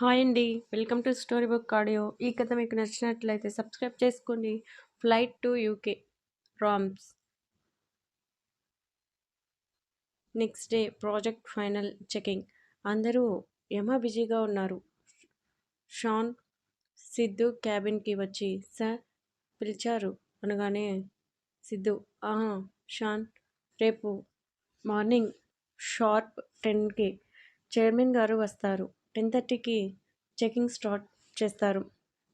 Hi అండి. Welcome to story book audio. ఈ కథ మీకు నచ్చినట్లయితే సబ్స్క్రైబ్ చేసుకోండి flight to UK. Rams. Next day project final checking. అందరూ యమ బిజీగా ఉన్నారు. షాన్ సిద్ధు క్యాబిన్కి వచ్చి సార్ పిలిచారు. అనగానే సిద్ధు ఆహా షాన్ రేపు మార్నింగ్ షార్ప్ టెన్కి చైర్మన్ గారు వస్తారు. టెన్ థర్టీకి చెకింగ్ స్టార్ట్ చేస్తారు.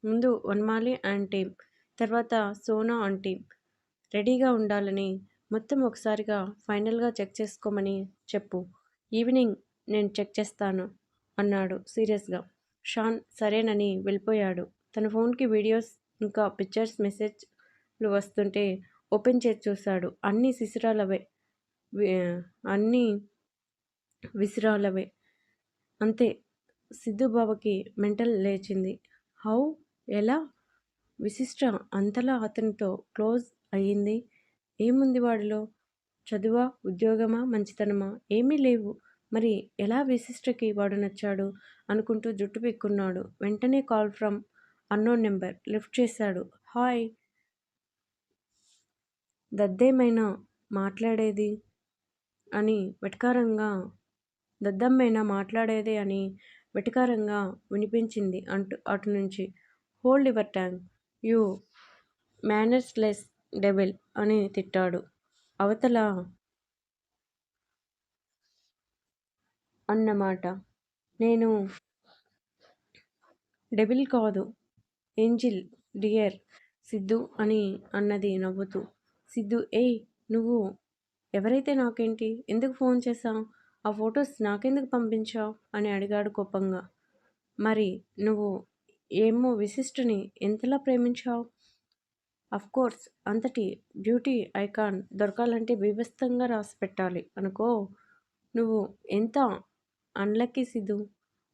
ముందు వన్మాలి అండ్ టీమ్ తర్వాత సోనా అండ్ టీమ్ రెడీగా ఉండాలని మొత్తం ఒకసారిగా ఫైనల్గా చెక్ చేసుకోమని చెప్పు. ఈవినింగ్ నేను చెక్ చేస్తాను అన్నాడు సీరియస్గా. షాన్ సరేనని వెళ్ళిపోయాడు. తన ఫోన్కి వీడియోస్ ఇంకా పిక్చర్స్ మెసేజ్లు వస్తుంటే ఓపెన్ చేసి చూశాడు. అన్నీ శిశిరాలవే అన్నీ విసిరాలవే. అంతే సిద్ధుబాబుకి మెంటల్ లేచింది. హౌ? ఎలా? విశిష్ట అంతలా అతనితో క్లోజ్ అయ్యింది. ఏముంది వాడిలో? చదువా? ఉద్యోగమా? మంచితనమా? ఏమీ లేవు. మరి ఎలా విశిష్టకి వాడు నచ్చాడు? అనుకుంటూ జుట్టు పెక్కున్నాడు. వెంటనే call from unknown number lift చేశాడు. హాయ్. దద్దేమైనా మాట్లాడేది అని వెటకారంగా దద్దమ్మైనా మాట్లాడేది అని వెటకారంగా వినిపించింది అంటూ అటు నుంచి. Hold your tongue you mannersless devil అని తిట్టాడు. అవతల అన్నమాట. నేను డెబిల్ కాదు ఏంజిల్ డియర్ సిద్ధు అని అన్నది నవ్వుతూ. సిద్ధు ఏయ్ నువ్వు ఎవరైతే నాకేంటి? ఎందుకు ఫోన్ చేశావు? ఆ ఫొటోస్ నాకెందుకు పంపించావు? అని అడిగాడు కోపంగా. మరి నువ్వు ఏమో విశిష్టుని ఎంతలా ప్రేమించావు? కోర్స్ అంతటి బ్యూటీ ఐకాన్ దొరకాలంటే బీభత్సంగా రాసి పెట్టాలి అనుకో. నువ్వు ఎంత అన్లక్కీ సిద్ధు?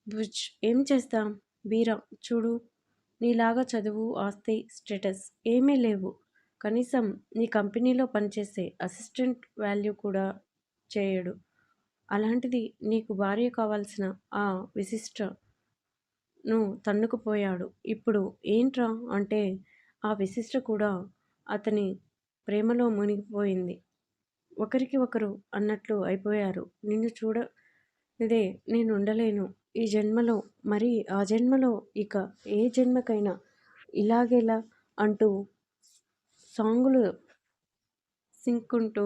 బుజ్ ఏం చేస్తాం? బీరా చూడు. నీలాగా చదువు ఆస్తి స్టేటస్ ఏమీ లేవు. కనీసం నీ కంపెనీలో పనిచేసే అసిస్టెంట్ వాల్యూ కూడా చేయడు. అలాంటిది నీకు భార్య కావాల్సిన ఆ విశిష్టను తన్నుకుపోయాడు. ఇప్పుడు ఏంట్రా అంటే ఆ విశిష్ట కూడా అతని ప్రేమలో మునిగిపోయింది. ఒకరికి ఒకరు అన్నట్లు అయిపోయారు. నిన్ను చూడ ఇదే నేను ఉండలేను. ఈ జన్మలో మరి ఆ జన్మలో ఇక ఏ జన్మకైనా ఇలాగేలా అంటూ సాంగులు సింక్కుంటూ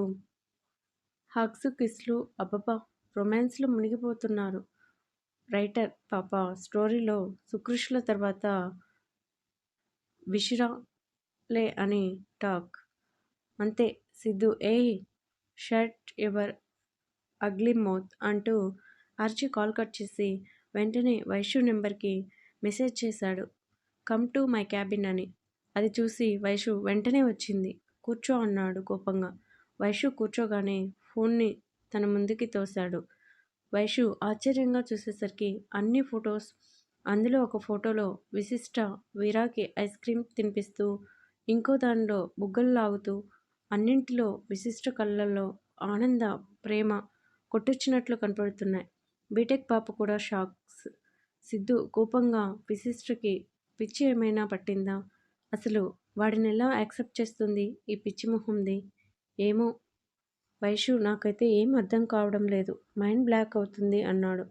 హగ్స్ కిస్లు అబ్బబ్బా రొమాన్స్లో మునిగిపోతున్నారు. రైటర్ పాప స్టోరీలో సుకృష్ల తర్వాత విషిరాలే అని టాక్. అంతే సిద్ధు ఏయ్ షర్ట్ ఎవర్ అగ్లీ మౌత్ అంటూ అర్చి కాల్ కట్ చేసి వెంటనే వైషు నెంబర్కి మెసేజ్ చేశాడు. కమ్ టు మై క్యాబిన్ అని. అది చూసి వైషు వెంటనే వచ్చింది. కూర్చో అన్నాడు కోపంగా. వైషు కూర్చోగానే ఫోన్ని తన ముందుకి తోశాడు. వైషు ఆశ్చర్యంగా చూసేసరికి అన్ని ఫొటోస్ అందులో ఒక ఫోటోలో విశిష్ట వీరాకి ఐస్ క్రీమ్ తినిపిస్తూ ఇంకో దానిలో బుగ్గలు లాగుతూ అన్నింటిలో విశిష్ట కళ్ళల్లో ఆనంద ప్రేమ కొట్టొచ్చినట్లు కనపడుతున్నాయి. బీటెక్ పాప కూడా షాక్స్. సిద్ధు కోపంగా విశిష్టకి పిచ్చి ఏమైనా పట్టిందా? అసలు వాడిని ఎలా యాక్సెప్ట్ చేస్తుంది ఈ పిచ్చి మొహంది? ఏమో వైషు నాకైతే ఏం అర్థం కావడం లేదు. మైండ్ బ్లాక్ అవుతుంది అన్నాడు.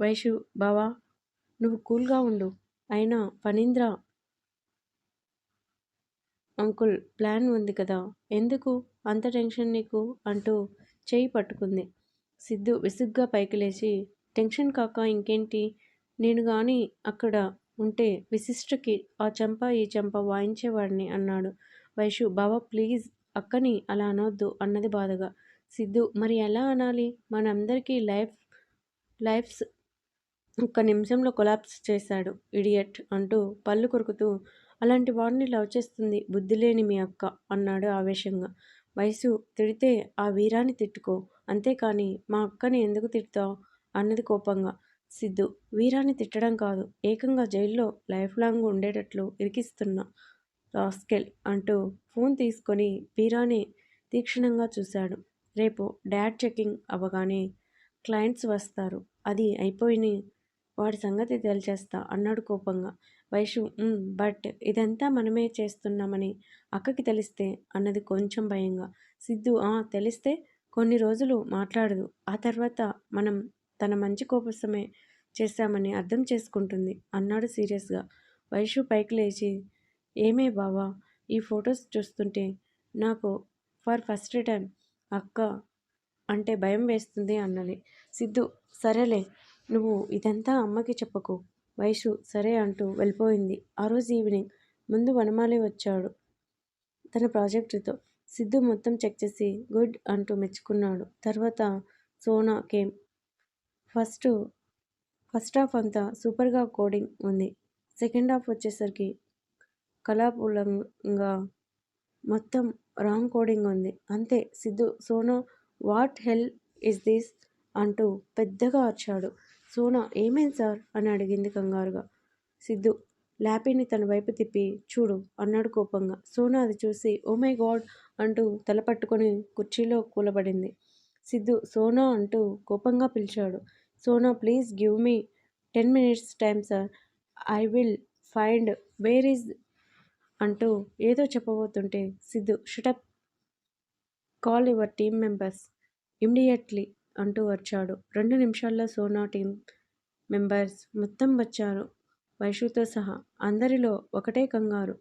వైషు బావా నువ్వు కూల్గా ఉండు. అయినా ఫణీంద్ర అంకుల్ ప్లాన్ ఉంది కదా. ఎందుకు? అంత టెన్షన్ నీకు? అంటూ చేయి పట్టుకుంది. సిద్ధు విసుగ్గా పైకి లేచి టెన్షన్ కాక ఇంకేంటి? నేను కానీ అక్కడ ఉంటే విశిష్టకి ఆ చెంప ఈ చెంప వాయించేవాడిని అన్నాడు. వైషు బావా ప్లీజ్. అక్కని అలా అనొద్దు అన్నది బాధగా. సిద్ధు మరి ఎలా అనాలి? మనందరికీ లైఫ్ లైఫ్స్ ఒక్క నిమిషంలో కొలాప్స్ చేశాడు. ఇడియట్ అంటూ పళ్ళు కొరుకుతూ అలాంటి వాడిని లవ్ చేస్తుంది బుద్ధి లేని మీ అక్క అన్నాడు ఆవేశంగా. వయసు తిడితే ఆ వీరాన్ని తిట్టుకో. అంతేకాని మా అక్కని ఎందుకు తిడతావు? అన్నది కోపంగా. సిద్ధు వీరాన్ని తిట్టడం కాదు. ఏకంగా జైల్లో లైఫ్ లాంగ్ ఉండేటట్లు ఇరికిస్తున్నా. రాస్కెల్ అంటూ ఫోన్ తీసుకొని వీరాని తీక్షణంగా చూశాడు. రేపు డాడ్ చెకింగ్ అవ్వగానే క్లయింట్స్ వస్తారు. అది అయిపోయి వాడి సంగతి తెలిచేస్తా అన్నాడు కోపంగా. వైషు బట్ ఇదంతా మనమే చేస్తున్నామని అక్కకి తెలిస్తే అన్నది కొంచెం భయంగా. సిద్ధు ఆ తెలిస్తే కొన్ని రోజులు మాట్లాడదు. ఆ తర్వాత మనం తన మంచి కోపసమే చేశామని అర్థం చేసుకుంటుంది అన్నాడు సీరియస్గా. వైషు పైకి లేచి ఏమే బావా? ఈ ఫొటోస్ చూస్తుంటే నాకు ఫర్ ఫస్ట్ టైం అక్క అంటే భయం వేస్తుంది అన్నది. సిద్ధు సరేలే నువ్వు ఇదంతా అమ్మకి చెప్పకు. వైషు సరే అంటూ వెళ్ళిపోయింది. ఆ రోజు ఈవినింగ్ ముందు వనమాలి వచ్చాడు తన ప్రాజెక్టుతో. సిద్ధు మొత్తం చెక్ చేసి గుడ్ అంటూ మెచ్చుకున్నాడు. తర్వాత Sona came. First first half అంతా సూపర్గా కోడింగ్ ఉంది. సెకండ్ హాఫ్ వచ్చేసరికి కళాపూలంగా మొత్తం రాంగ్ కోడింగ్ ఉంది. అంతే Siddhu. Sona what hell is this? అంటూ పెద్దగా అరిచాడు. సోనా ఏమైంది సార్? అని అడిగింది కంగారుగా. సిద్ధు ల్యాపీని తన వైపు తిప్పి చూడు అన్నాడు కోపంగా. సోనా అది చూసి ఓ మై గాడ్ అంటూ తల పట్టుకొని కుర్చీలో కూలబడింది. సిద్ధు సోనా అంటూ కోపంగా పిలిచాడు. Sona please give me ten minutes time sir. I will find where is అంటూ ఏదో చెప్పబోతుంటే Siddhu shut up call your team members immediately అంటూ వచ్చాడు. రెండు నిమిషాల్లో సోనా టీం మెంబర్స్ మొత్తం వచ్చారు. వైషుతో సహా అందరిలో ఒకటే కంగారు.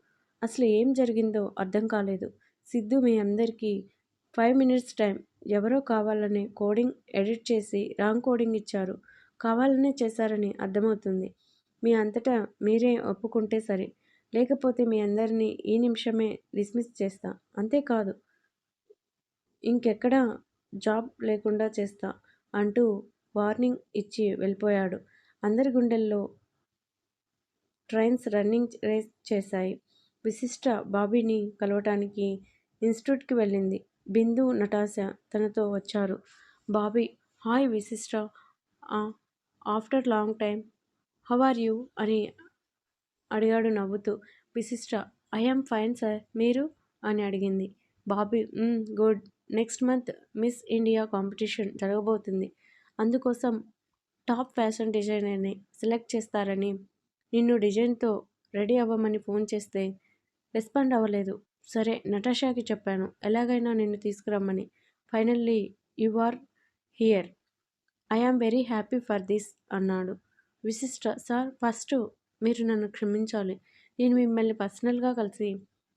అసలు ఏం జరిగిందో అర్థం కాలేదు. సిద్ధు మీ అందరికీ ఫైవ్ మినిట్స్ టైం ఎవరో కావాలని కోడింగ్ ఎడిట్ చేసి రాంగ్ కోడింగ్ ఇచ్చారు. కావాలనే చేశారని అర్థమవుతుంది. మీ అంతటా మీరే ఒప్పుకుంటే సరే లేకపోతే మీ అందరినీ ఈ నిమిషమే డిస్మిస్ చేస్తా. అంతేకాదు ఇంకెక్కడా జాబ్ లేకుండా చేస్తా అంటూ వార్నింగ్ ఇచ్చి వెళ్ళిపోయాడు. అందరి గుండెల్లో ట్రైన్స్ రన్నింగ్ రేస్ చేశాయి. విశిష్ట బాబీని కలవటానికి ఇన్స్టిట్యూట్కి వెళ్ళింది. బిందు నటాశ తనతో వచ్చారు. Bobby hi Vishishta after long time how are you? అని అడిగాడు నవ్వుతూ. విశిష్ట ఐఎమ్ ఫైన్ సార్ మీరు? అని అడిగింది. Bobby good. Next month Miss India competition జరగబోతుంది. అందుకోసం టాప్ ఫ్యాషన్ డిజైనర్ని సెలెక్ట్ చేస్తారని నిన్ను డిజైన్తో రెడీ అవ్వమని ఫోన్ చేస్తే రెస్పాండ్ అవ్వలేదు. సరే నటాషాకి చెప్పాను. ఎలాగైనా నిన్ను తీసుకురమ్మని. Finally you are here. I am very happy for this అన్నాడు. విశిష్ట సార్ ఫస్ట్ మీరు నన్ను క్షమించాలి. నేను మిమ్మల్ని పర్సనల్గా కలిసి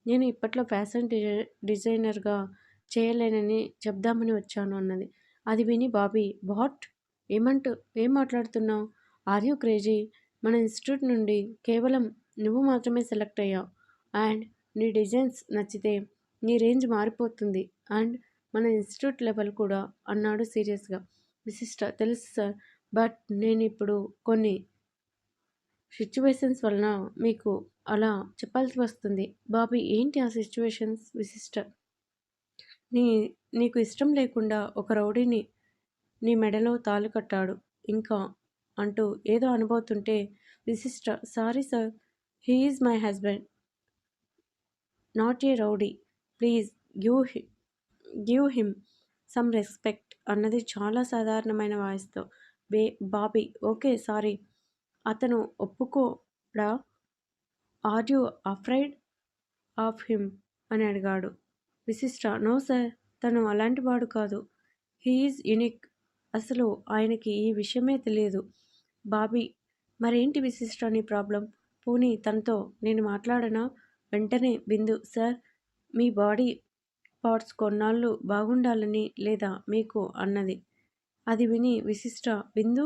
నేను ఇప్పట్లో ఫ్యాషన్ డిజై డిజైనర్గా చేయలేనని చెప్దామని వచ్చాను అన్నది. అది విని బాబీ వాట్? ఏమంటూ ఏం మాట్లాడుతున్నావు? Are you crazy? మన ఇన్స్టిట్యూట్ నుండి కేవలం నువ్వు మాత్రమే సెలెక్ట్ అయ్యావు. అండ్ నీ డిజైన్స్ నచ్చితే నీ రేంజ్ మారిపోతుంది. అండ్ మన ఇన్స్టిట్యూట్ లెవెల్ కూడా అన్నాడు సీరియస్గా. విశిష్ట తెలుసు సార్ బట్ నేను ఇప్పుడు కొన్ని సిచ్యువేషన్స్ వలన మీకు అలా చెప్పాల్సి వస్తుంది. బాబీ ఏంటి ఆ సిచ్యువేషన్స్? విశిష్ట నీ నీకు ఇష్టం లేకుండా ఒక రౌడీని నీ మెడలో తాలు కట్టాడు. ఇంకా అంటూ ఏదో అనుభవుతుంటే Vishishta sorry sir he is my husband. Not a rowdy. Please give he give him some respect అన్నది చాలా సాధారణమైన వాయిస్తో. బే బాబీ ఓకే సారీ. అతను ఒప్పుకోడా? Are you afraid of him అని అడిగాడు. విశిష్ట నో సార్ తను అలాంటి వాడు కాదు. హీఈస్ యునిక్ అసలు ఆయనకి ఈ విషయమే తెలియదు. బాబీ మరేంటి విశిష్ట నీ ప్రాబ్లం పోనీ తనతో నేను మాట్లాడనా? వెంటనే బిందు సార్ మీ బాడీ పార్ట్స్ కొన్నాళ్ళు బాగుండాలని లేదా మీకు అన్నది? అది విని విశిష్ట బిందు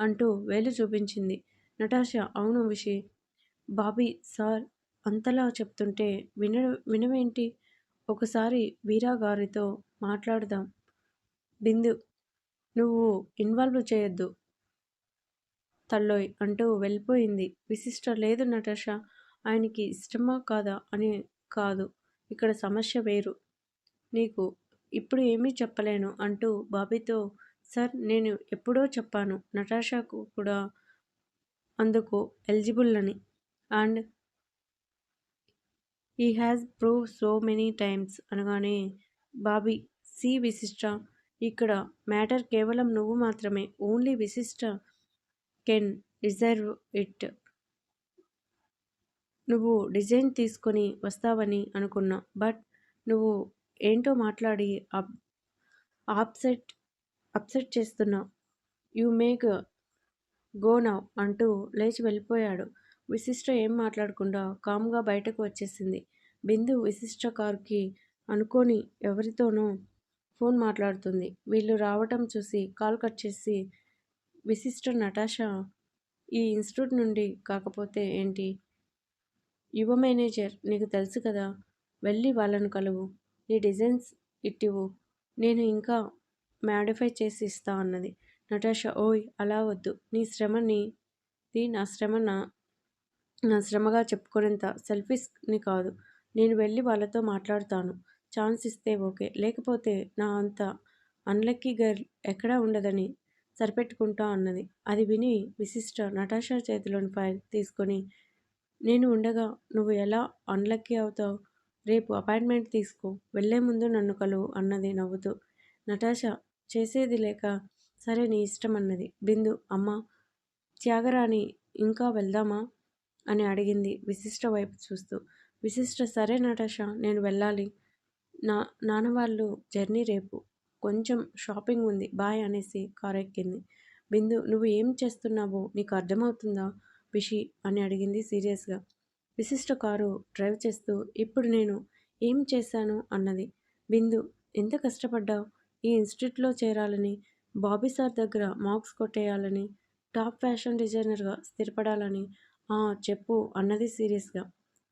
అంటూ వేలు చూపించింది. నటాష అవును విషి బాబీ సార్ అంతలా చెప్తుంటే విన వినవేంటి? ఒకసారి వీరా గారితో మాట్లాడదాం. బిందు నువ్వు ఇన్వాల్వ్ చేయొద్దు. తల్లోయ్ అంటూ వెళ్ళిపోయింది. విశిష్ట లేదు నటాషా ఆయనకి ఇష్టమా కాదా అని కాదు. ఇక్కడ సమస్య వేరు. నీకు ఇప్పుడు ఏమీ చెప్పలేను అంటూ బాబీతో సార్ నేను ఎప్పుడో చెప్పాను నటాషాకు కూడా అందుకు ఎలిజిబుల్ అని. And he has prove so many times అనగానే బాబీ సి విశిష్ట ఇక్కడ మ్యాటర్ కేవలం నువ్వు మాత్రమే ఓన్లీ విశిష్ట కెన్ రిజర్వ్ ఇట్. నువ్వు డిజైన్ తీసుకొని వస్తావని అనుకున్నా బట్ నువ్వు ఏంటో మాట్లాడి అప్ ఆప్సెట్ అప్సెట్ చేస్తున్నావు యూ మేక్ గో నవ్ అంటూ లేచి వెళ్ళిపోయాడు. విశిష్ట ఏం మాట్లాడకుండా కామ్గా బయటకు వచ్చేసింది. బిందు విశిష్ట కారుకి అనుకోని ఎవరితోనో ఫోన్ మాట్లాడుతుంది. వీళ్ళు రావటం చూసి కాల్ కట్ చేసి విశిష్ట నటాషా ఈ ఇన్స్టిట్యూట్ నుండి కాకపోతే ఏంటి? యువ మేనేజర్ నీకు తెలుసు కదా వెళ్ళి వాళ్ళను కలువు. నీ డిజైన్స్ ఇట్టివు. నేను ఇంకా మాడిఫై చేసి ఇస్తా అన్నది. నటాషా ఓయ్ అలా వద్దు. నీ శ్రమని నా శ్రమ నా నా శ్రమగా చెప్పుకునేంత సెల్ఫీస్ని కాదు. నేను వెళ్ళి వాళ్ళతో మాట్లాడుతాను. ఛాన్స్ ఇస్తే ఓకే. లేకపోతే నా అంత అన్లక్కీ గర్ల్ ఎక్కడా ఉండదని సరిపెట్టుకుంటా అన్నది. అది విని విశిష్ట నటాషా చేతిలోని ఫైల్ తీసుకొని నేను ఉండగా నువ్వు ఎలా అన్లక్కీ అవుతావు? రేపు అపాయింట్మెంట్ తీసుకో. వెళ్ళే ముందు నన్ను కలువు అన్నది నవ్వుతూ. నటాషా చేసేది లేక సరే నీ ఇష్టం అన్నది. బిందు అమ్మ త్యాగరాణి ఇంకా వెళ్దామా? అని అడిగింది విశిష్ట వైపు చూస్తూ. విశిష్ట సరే నటాషా నేను వెళ్ళాలి. నా నాన్న వాళ్ళు జర్నీ రేపు. కొంచెం షాపింగ్ ఉంది. బాయ్ అనేసి కారు ఎక్కింది. బిందు నువ్వు ఏం చేస్తున్నావో నీకు అర్థమవుతుందా విషి అని అడిగింది సీరియస్గా విశిష్ట కారు డ్రైవ్ చేస్తూ ఇప్పుడు నేను ఏం చేశాను? అన్నది. బిందు ఎంత కష్టపడ్డావు? ఈ ఇన్స్టిట్యూట్లో చేరాలని బాబీ సార్ దగ్గర మార్క్స్ కొట్టేయాలని టాప్ ఫ్యాషన్ డిజైనర్గా స్థిరపడాలని చెప్పు అన్నది సీరియస్గా.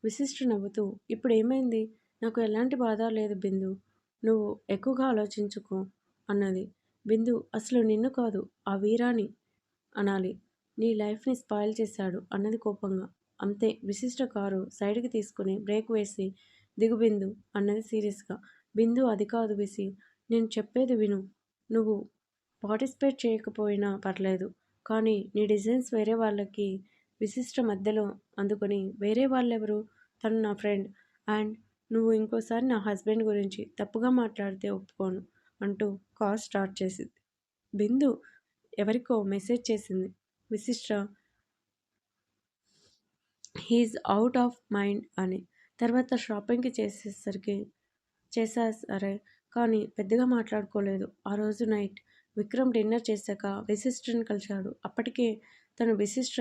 విశిష్ట నవ్వుతూ ఇప్పుడు ఏమైంది? నాకు ఎలాంటి బాధ లేదు బిందు. నువ్వు ఎక్కువగా ఆలోచించుకో అన్నది. బిందు అసలు నిన్ను కాదు ఆ వీరాని అనాలి. నీ లైఫ్ని స్పాయిల్ చేశాడు అన్నది కోపంగా. అంతే విశిష్ట కారు సైడ్కి తీసుకుని బ్రేక్ వేసి దిగుబిందు అన్నది సీరియస్గా. బిందు అది కాదు విసి నేను చెప్పేది విను. నువ్వు పార్టిసిపేట్ చేయకపోయినా పర్లేదు. కానీ నీ డిజైన్స్ వేరే వాళ్ళకి విశిష్ట మధ్యలో అందుకొని వేరే వాళ్ళెవరు? తను నా ఫ్రెండ్. అండ్ నువ్వు ఇంకోసారి నా హస్బెండ్ గురించి తప్పుగా మాట్లాడితే ఒప్పుకోను అంటూ కాల్ స్టార్ట్ చేసింది. బిందు ఎవరికో మెసేజ్ చేసింది. విశిష్ట హీఈస్ అవుట్ ఆఫ్ మైండ్ అని. తర్వాత షాపింగ్కి చేసేసరికి చేసేసరే కానీ పెద్దగా మాట్లాడుకోలేదు. ఆ రోజు నైట్ విక్రమ్ డిన్నర్ చేశాక విశిష్టని కలిశాడు. అప్పటికే తను విశిష్ట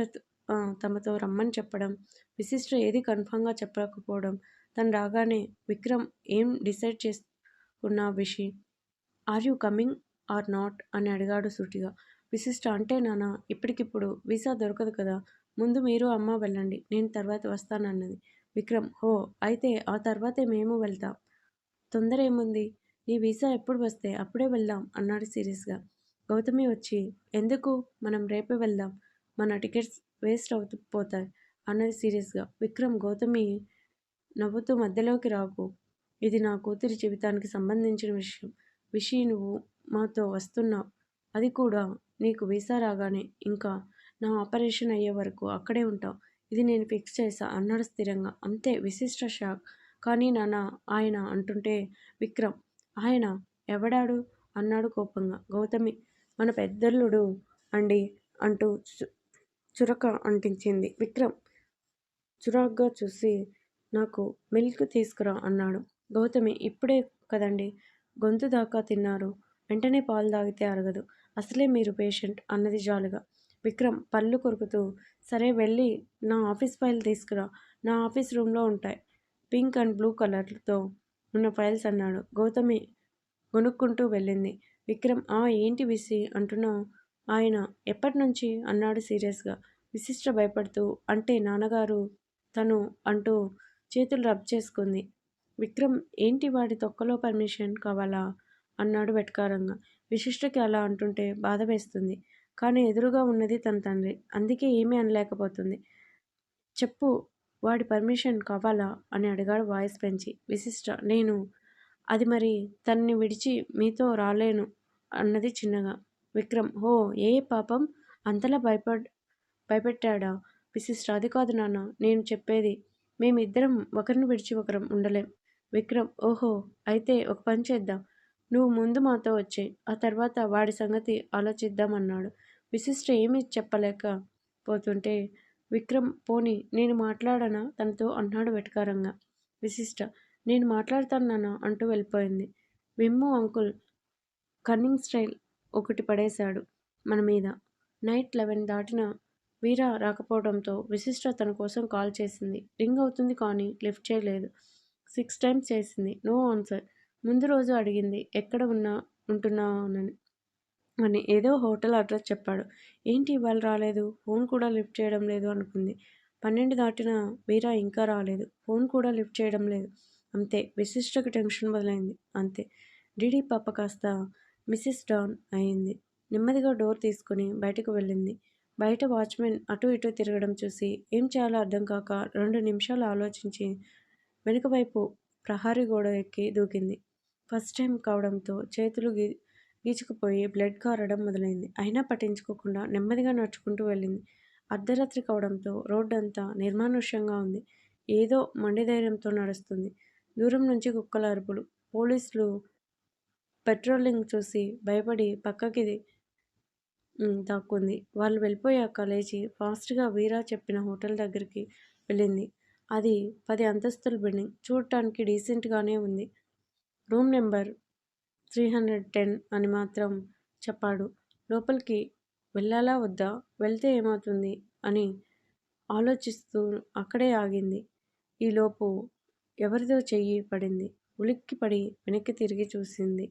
తమతో రమ్మని చెప్పడం విశిష్ట ఏది కన్ఫామ్గా చెప్పకపోవడం తను రాగానే విక్రమ్ ఏం డిసైడ్ చేసుకున్న Vishi are you coming or not? అని అడిగాడు సూటిగా విశిష్ట అంటే నాన్న ఇప్పటికిప్పుడు వీసా దొరకదు కదా ముందు మీరు అమ్మ వెళ్ళండి నేను తర్వాత వస్తానన్నది. విక్రమ్ హో అయితే ఆ తర్వాతే మేము వెళ్తాం. తొందర ఏముంది? నీ వీసా ఎప్పుడు వస్తే అప్పుడే వెళ్దాం అన్నాడు సీరియస్గా. గౌతమి వచ్చి ఎందుకు? మనం రేపే వెళ్దాం. మన టికెట్స్ వేస్ట్ అవుతూ పోతాయి అన్నది సీరియస్గా. విక్రమ్ గౌతమి నవ్వుతూ మధ్యలోకి రాకు. ఇది నా కూతురి జీవితానికి సంబంధించిన విషయం. విషి నువ్వు మాతో వస్తున్నావు. అది కూడా నీకు వీసా రాగానే. ఇంకా నా ఆపరేషన్ అయ్యే వరకు అక్కడే ఉంటావు. ఇది నేను ఫిక్స్ చేశా అన్నాడు స్థిరంగా. అంతే విశిష్ట షాక్. కానీ నాన్న ఆయన అంటుంటే విక్రమ్ ఆయన ఎవడాడు? అన్నాడు కోపంగా. గౌతమి మన పెద్దల్లుడు అండి అంటూ చురక అంటించింది. విక్రమ్ చురాగ్గా చూసి నాకు మిల్క్ తీసుకురా అన్నాడు. గౌతమి ఇప్పుడే కదండి గొంతు దాకా తిన్నారు. వెంటనే పాలు తాగితే అరగదు. అసలే మీరు పేషెంట్ అన్నది జాలుగా. విక్రమ్ పళ్ళు కొరుకుతూ సరే వెళ్ళి నా ఆఫీస్ ఫైల్ తీసుకురా. నా ఆఫీస్ రూమ్లో ఉంటాయి. పింక్ అండ్ బ్లూ కలర్తో ఉన్న ఫైల్స్ అన్నాడు. గౌతమి కొనుక్కుంటూ వెళ్ళింది. విక్రమ్ ఆ ఏంటి విసి అంటున్నావు? ఆయన ఎప్పటి నుంచి అన్నాడు సీరియస్గా విశిష్ట భయపడుతూ అంటే నాన్నగారు తను అంటూ చేతులు రబ్ చేసుకుంది. విక్రమ్ ఏంటి వాడి తొక్కలో పర్మిషన్ కావాలా? అన్నాడు వెటకారంగా. విశిష్టకి అలా అంటుంటే బాధ వేస్తుంది. కానీ ఎదురుగా ఉన్నది తన తండ్రి. అందుకే ఏమీ అనలేకపోతుంది. చెప్పు వాడి పర్మిషన్ కావాలా? అని అడిగాడు వాయిస్ పెంచి. విశిష్ట నేను అది మరి తన్ని విడిచి మీతో రాలేను అన్నది చిన్నగా. విక్రమ్ హో ఏ పాపం? అంతలా భయపడ్ భయపెట్టాడా? విశిష్ట అది కాదు నాన్న నేను చెప్పేది. మేమిద్దరం ఒకరిని విడిచి ఒకరం ఉండలేం. విక్రమ్ ఓహో అయితే ఒక పని చేద్దాం. నువ్వు ముందు మాతో వచ్చే ఆ తర్వాత వాడి సంగతి ఆలోచిద్దామన్నాడు. విశిష్ట ఏమీ చెప్పలేక పోతుంటే విక్రమ్ పోనీ నేను మాట్లాడనా? తనతో అన్నాడు వెటకారంగా. విశిష్ట. నేను మాట్లాడతాను నాన్న అంటూ వెళ్ళిపోయింది. Vim uncle. కన్నింగ్ స్టైల్ ఒకటి పడేశాడు మన మీద. నైట్ లెవెన్ దాటిన వీరా రాకపోవడంతో విశిష్ట తన కోసం కాల్ చేసింది. రింగ్ అవుతుంది కానీ లిఫ్ట్ చేయలేదు. సిక్స్ టైమ్స్ చేసింది. No answer. ముందు రోజు అడిగింది. ఎక్కడ ఉన్నా ఉంటున్నానని. అని ఏదో హోటల్ అడ్రస్ చెప్పాడు. ఏంటి ఇవాళ రాలేదు? ఫోన్ కూడా లిఫ్ట్ చేయడం లేదు అనుకుంది. పన్నెండు దాటిన వీరా ఇంకా రాలేదు. ఫోన్ కూడా లిఫ్ట్ చేయడం లేదు. అంతే విశిష్టకి టెన్షన్ మొదలైంది. అంతే. డిడి పాప కాస్త మిస్సెస్ డాన్ అయింది. నెమ్మదిగా డోర్ తీసుకుని బయటకు వెళ్ళింది. బయట వాచ్మెన్ అటు ఇటు తిరగడం చూసి ఏం చేయాలో అర్థం కాక రెండు నిమిషాలు ఆలోచించి వెనుకవైపు ప్రహారీ గోడ ఎక్కి దూకింది. ఫస్ట్ టైం కావడంతో చేతులు గీ గీచుకుపోయి బ్లడ్ కారడం మొదలైంది. అయినా పట్టించుకోకుండా నెమ్మదిగా నడుచుకుంటూ వెళ్ళింది. అర్ధరాత్రి కావడంతో రోడ్డంతా నిర్మానుష్యంగా ఉంది. ఏదో మండిధైర్యంతో నడుస్తుంది. దూరం నుంచి కుక్కల అరుపులు. పోలీసులు పెట్రోలింగ్ చూసి భయపడి పక్కకి దాక్కుంది. వాళ్ళు వెళ్ళిపోయాక లేచి ఫాస్ట్గా వీరా చెప్పిన హోటల్ దగ్గరికి వెళ్ళింది. అది పది అంతస్తుల బిల్డింగ్. చూడటానికి డీసెంట్గానే ఉంది. Room number three hundred ten అని మాత్రం చెప్పాడు. లోపలికి వెళ్ళాలా వద్దా? వెళ్తే ఏమవుతుంది? అని ఆలోచిస్తూ అక్కడే ఆగింది. ఈలోపు ఎవరిదో చెయ్యి పడింది. ఉలిక్కి పడి వెనక్కి తిరిగి చూసింది.